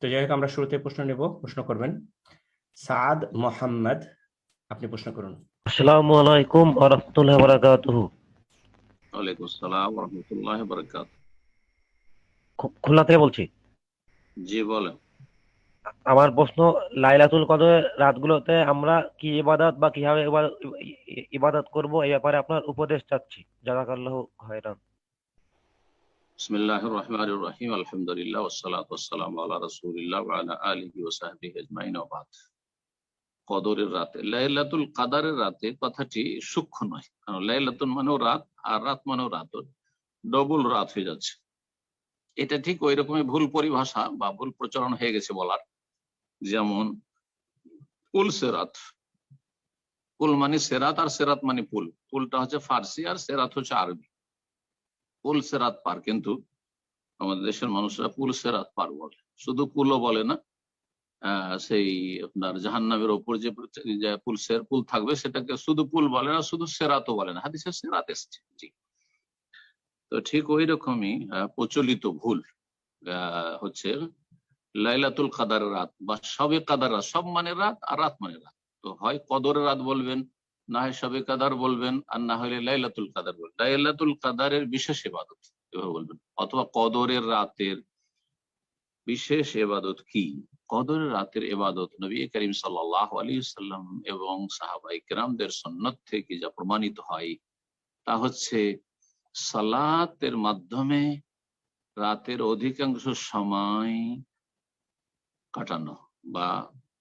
তো যাই হোক আমরা শুরুতে প্রশ্ন নেব। প্রশ্ন করবেন সাদ মোহাম্মদ আপনি প্রশ্ন করুন। আসসালামু আলাইকুম ওয়া রাহমাতুল্লাহি ওয়া বারাকাতুহু ওয়ালাইকুম আসসালাম রহমতুল্লাহ বরকাত খু- খুলনা থেকে বলছি? জি বলেন। আমার প্রশ্ন লাইলাতুল কদরের রাতগুলোতে আমরা কি ইবাদত বা কীভাবে ইবাদত করব এই ব্যাপারে আপনার উপদেশ চাচ্ছি। জাযাকাল্লাহু খায়রান। কদরের কথাটি সূক্ষ্ম নয় ডবল রাত হয়ে যাচ্ছে। এটা ঠিক ওই রকমই ভুল পরিভাষা বা ভুল প্রচলন হয়ে গেছে বলার। যেমন পুল সেরাত। পুল মানে সেরাত আর সেরাত মানে পুল। পুলটা হচ্ছে ফার্সি আর সেরাত হচ্ছে আরবি। পুল সেরাত পার, কিন্তু আমাদের দেশের মানুষরা পুল সেরাত পার বলে। শুধু পুলও বলে না সেই আপনার জাহান্নামের ওপর যে পুল সের পুল থাকবে, সেটাকে শুধু পুল বলে না, শুধু সেরাতও বলে না। হাদিসে সেরাত এসছে, জি। তো ঠিক ওই রকমই প্রচলিত ভুল হচ্ছে লাইলাতুল কাদার রাত বা সবে কাদার রাত, সব মানে রাত আর রাত মানে রাত। তো হয় কদরের রাত বলবেন না হয় সবে কাদার বলবেন আর না হলে লাইলাতুল কাদার বলবেন। লাইলাতুল কাদারের বিশেষ ইবাদত এভাবে বলবেন। অথবা কদরের রাতের বিশেষ এবাদত কি? কদরের রাতের এবাদত নবী করিম সাল্লাহ আলী সাল্লাম এবং সাহাবাই কেরামদের সন্ন্যত থেকে যা প্রমাণিত হয়, তা হচ্ছে সালাতের মাধ্যমে রাতের অধিকাংশ সময় কাটানো বা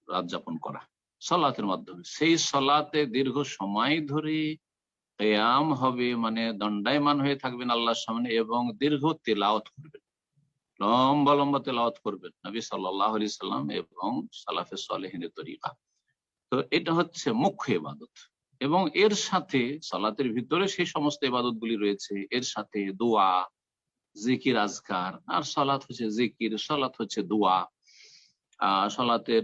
রাত যাপন করা। সলাতের মাধ্যমে। সেই সলাতে দীর্ঘ সময় ধরে কেয়াম হবে মানে দণ্ডায়মান হয়ে থাকবেন আল্লাহর সামনে এবং দীর্ঘ তেলাওয়াত করবেন। লম্বা লম্বা তেলাওয়াত করবেন নবী সাল্লাহ আলি সাল্লাম এবং সালাফে সালেহিনের তরিকা। তো এটা হচ্ছে মুখ্য ইবাদত। এবং এর সাথে সালাতের ভিতরে সেই সমস্ত ইবাদত গুলি রয়েছে। এর সাথে দোয়া, জিকির, আজকার। আর সালাত হচ্ছে জিকির সালাত হচ্ছে দোয়া। সলাতের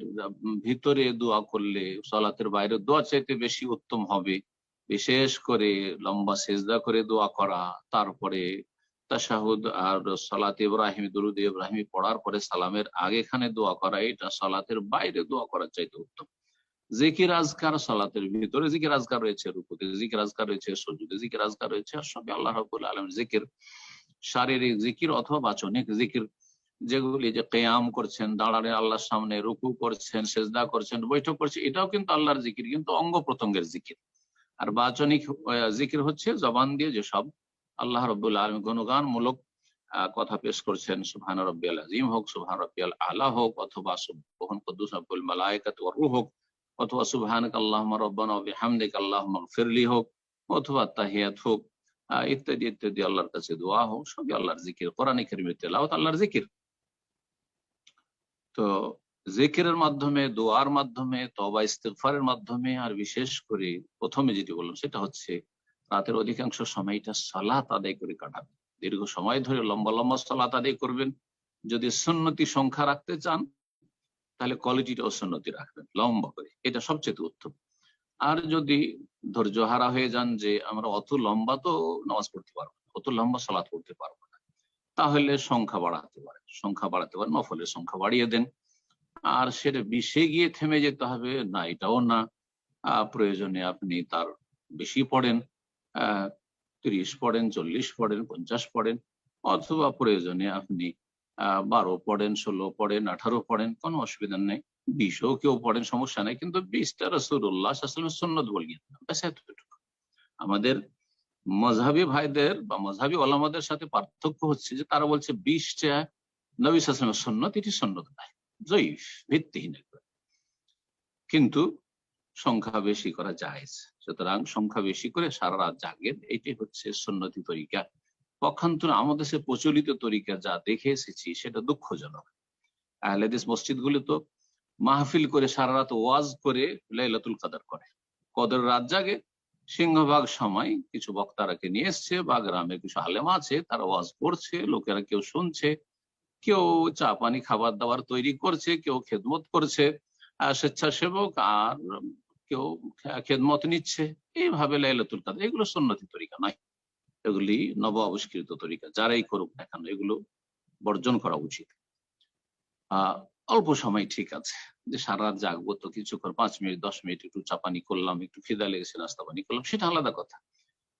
ভিতরে দোয়া করলে সলাতের বাইরে দোয়া চাইতে বেশি উত্তম হবে। বিশেষ করে লম্বা সেজদা করে দোয়া করা, তারপরে তাশাহুদ আর সালাত ইব্রাহিম, দুরুদ ইব্রাহিম পড়ার পরে সালামের আগেখানে দোয়া করা, এটা সালাতের বাইরে দোয়া করার চাইতে উত্তম। জিকির আজকার সালাতের ভিতরে জিকির আজকার রয়েছে, রুকুতে জিকির আজকার রয়েছে, সজুদে জিকির আজকার রয়েছে, আর সবই আল্লাহ রাবুল আলম জিকির, শারীরিক জিকির অথবা বাচনিক জিকির। যেগুলি যে কেয়াম করছেন দাঁড়ালে আল্লাহর সামনে রুকু করছেন সেজদা করছেন বৈঠক করছেন এটাও কিন্তু আল্লাহর জিকির কিন্তু অঙ্গ প্রত্যঙ্গের জিকির। আর বাচনিক জিকির হচ্ছে জবান দিয়ে যেসব আল্লাহ রব্বুল আলম গুণগান মূলক আহ, কথা পেশ করছেন সুবহান রব্বিয়াল আজিম হোক সুবহান রব্বিয়াল আলা হোক অথবা সুবহান কুদ্দুস আব্বুল রূহ হোক অথবা সুবহানাক আল্লাহুম্মা রাব্বানা ওয়া বিহামদিক গফিরলি হোক অথবা তাহিয়াত হোক ইত্যাদি ইত্যাদি আল্লাহর কাছে দোয়া হোক সবই আল্লাহর জিকির। কোরআন কারিমের আল্লাহর জিকির। তো জিকিরের মাধ্যমে, দোয়ার মাধ্যমে তবা ইস্তেগফারের মাধ্যমে, আর বিশেষ করে প্রথমে যেটি বললাম সেটা হচ্ছে রাতের অধিকাংশ সময়টা সালাত আদায় করে কাটাবেন। দীর্ঘ সময় ধরে লম্বা লম্বা সালাত আদায় করবেন। যদি সুন্নতি সংখ্যা রাখতে চান, তাহলে কোয়ালিটিটাও সুন্নতি রাখবেন, লম্বা করে। এটা সবচেয়ে উত্তম। আর যদি ধৈর্য হারা হয়ে যান যে আমরা অত লম্বা তো নামাজ পড়তে পারব অত লম্বা সালাত পড়তে পারব তাহলে সংখ্যা বাড়াতে পারে। সংখ্যা বাড়াতে পারেন নফলের সংখ্যা বাড়িয়ে দেন। আর সেটা বিষে গিয়ে থেমে যেতে হবে, না, এটাও না। প্রয়োজনে আপনি তার বেশি পড়েন তিরিশ পড়েন, চল্লিশ পড়েন, পঞ্চাশ পড়েন, অথবা প্রয়োজনে আপনি বারো পড়েন, ষোলো পড়েন, আঠারো পড়েন, কোনো অসুবিধা নেই। বিশও কেউ পড়েন, সমস্যা নেই, কিন্তু বিশটা রসুল্লাহ সন্ন্যত বলিয়ে আমাদের মজাবি ভাইদের বা মজাবি ওলামাদের সাথে পার্থক্য হচ্ছে যে তারা বলছে বিশটা নবী সাসলামের সন্ন্যত এটি সন্ন্যত নাই, জয়ীফ, ভিত্তিহীন কিন্তু সংখ্যা বেশি করা যায় সুতরাং সংখ্যা বেশি করে সারা রাত জাগেন, এটি হচ্ছে সন্ন্যতি তরিকা। পক্ষান্তর আমাদের সে প্রচলিত তরিকা যা দেখে এসেছি, সেটা দুঃখজনক। আহলেদিস মসজিদ গুলি তো মাহফিল করে সারা রাত ওয়াজ করে লাইলাতুল কাদার করে। কদর রাত জাগে সিংহভাগ সময় কিছু বক্তারাকে নিয়ে এসছে বা গ্রামে কিছু আলেমা আছে, তারা ওয়াজ করছে, লোকেরা কেউ শুনছে, কেউ চা পানি খাবার দাবার তৈরি করছে, কেউ খেদমত করছে স্বেচ্ছাসেবক আর কেউ খেদমত নিচ্ছে। এইভাবে লাইলাতুল কাদের, এগুলো সন্ন্যতি তরিকা নয়। এগুলি নব আবিষ্কৃত তরিকা, যারাই করুক না কেন, এগুলো বর্জন করা উচিত। আহ, অল্প সময় ঠিক আছে। যে সারা রাত জাগবো, তো কিছু করে পাঁচ মিনিট, দশ মিনিট একটু চাপানি করলাম, একটু খিদা লেগেছে, নাস্তা পানি করলাম, সেটা আলাদা কথা।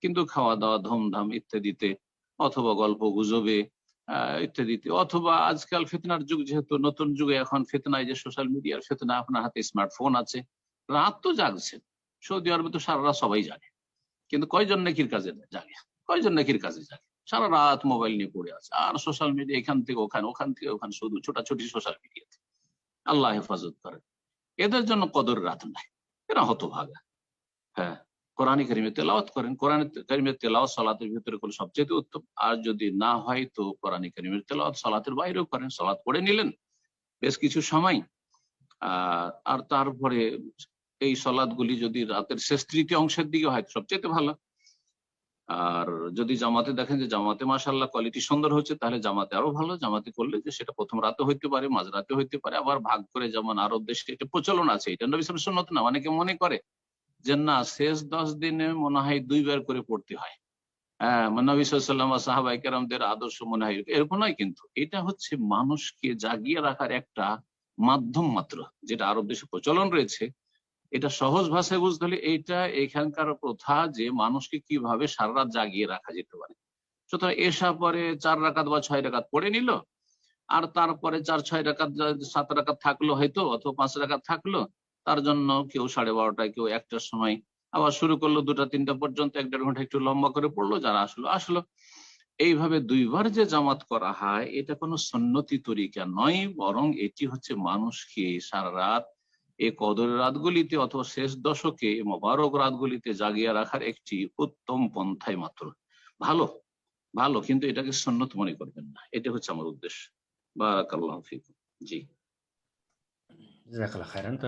কিন্তু খাওয়া দাওয়া, ধুমধাম ইত্যাদিতে, অথবা গল্প গুজবে ইত্যাদিতে, অথবা আজকাল ফেতনার যুগ যেহেতু, নতুন যুগে এখন ফেতনায় যে সোশ্যাল মিডিয়ার ফেতনা, আপনার হাতে স্মার্টফোন আছে, রাত তো জাগছেন। সৌদি আরবে তো সারা রাত সবাই জানে। কিন্তু কয়জন নাকির কাজে জাগে? কয়জন নাকির কাজে জাগে? সারা রাত মোবাইল নিয়ে পড়ে আছে। আর সোশ্যাল মিডিয়া এখান থেকে ওখানে, ওখান থেকে ওখানে শুধু ছোটাছুটি সোশ্যাল মিডিয়াতে আল্লাহ হেফাজত করেন এদের জন্য কদর রাত নাই। এরা হতভাগা। হ্যাঁ কোরআন করিমে তেলাওয়াত করেন। কোরআন করিমের তেলাওয়াত সালাতের ভিতরে করলে সবচেয়ে উত্তম। আর যদি না হয় তো কোরআন করিমের তেলাওয়াত সালাতের বাইরেও করেন, সালাত পড়ে নিলেন। বেশ কিছু সময় আর তারপরে এই সলাদগুলি যদি রাতের শেষ তৃতীয় অংশের দিকে হয়, সবচেয়ে ভালো। আর যদি জামাতে দেখেন যে জামাতে মাসাল্লাহ কোয়ালিটি সুন্দর হচ্ছে, তাহলে জামাতে আরও ভালো। জামাতে করলে যে সেটা প্রথম রাতে হইতে পারে, মাঝরাতে হইতে পারে, আবার ভাগ করে যেমন আরব দেশে এটা প্রচলন আছে, এটা নবী আলাইহি না, অনেকে মনে করে যে না, শেষ দশ দিনে মনে হয় দুইবার করে পড়তে হয়। হ্যাঁ নবী সাল্লাম সাহাবাই কেরামদের আদর্শ মনে হয় এরকম নয় কিন্তু, এটা হচ্ছে মানুষকে জাগিয়ে রাখার একটা মাধ্যম মাত্র, যেটা আরব দেশে প্রচলন রয়েছে। এটা সহজ ভাষায় বুঝতে হলে এইটা এখানকার প্রথা যে মানুষকে কীভাবে সারা রাত জাগিয়ে রাখা যেতে পারে। সুতরাং এসা পরে চার রাকাত বা ছয় রাকাত পড়ে নিল, আর তারপরে চার ছয় রাকাত সাত রাকাত থাকল হয়তো অথবা পাঁচ রাকাত থাকল, তার জন্য কেউ সাড়ে বারোটায় কেউ একটার সময় আবার শুরু করল দুটা, তিনটা পর্যন্ত, এক দেড় ঘণ্টা একটু লম্বা করে পড়ল, যারা আসলো আসলো। এইভাবে দুইবার যে জামাত করা হয়, এটা কোনো সন্নতি তরিকা নয়, বরং এটি হচ্ছে মানুষকে সারা রাত এই কদরের রাতগুলিতে অথবা শেষ দশকে মোবারক রাতগুলিতে জাগিয়া রাখার একটি উত্তম পন্থায় মাত্র। ভালো ভালো, কিন্তু এটাকে সন্ন্যত মনে করবেন না। এটা হচ্ছে আমার উদ্দেশ্য। বা ফিকুম। জি। তো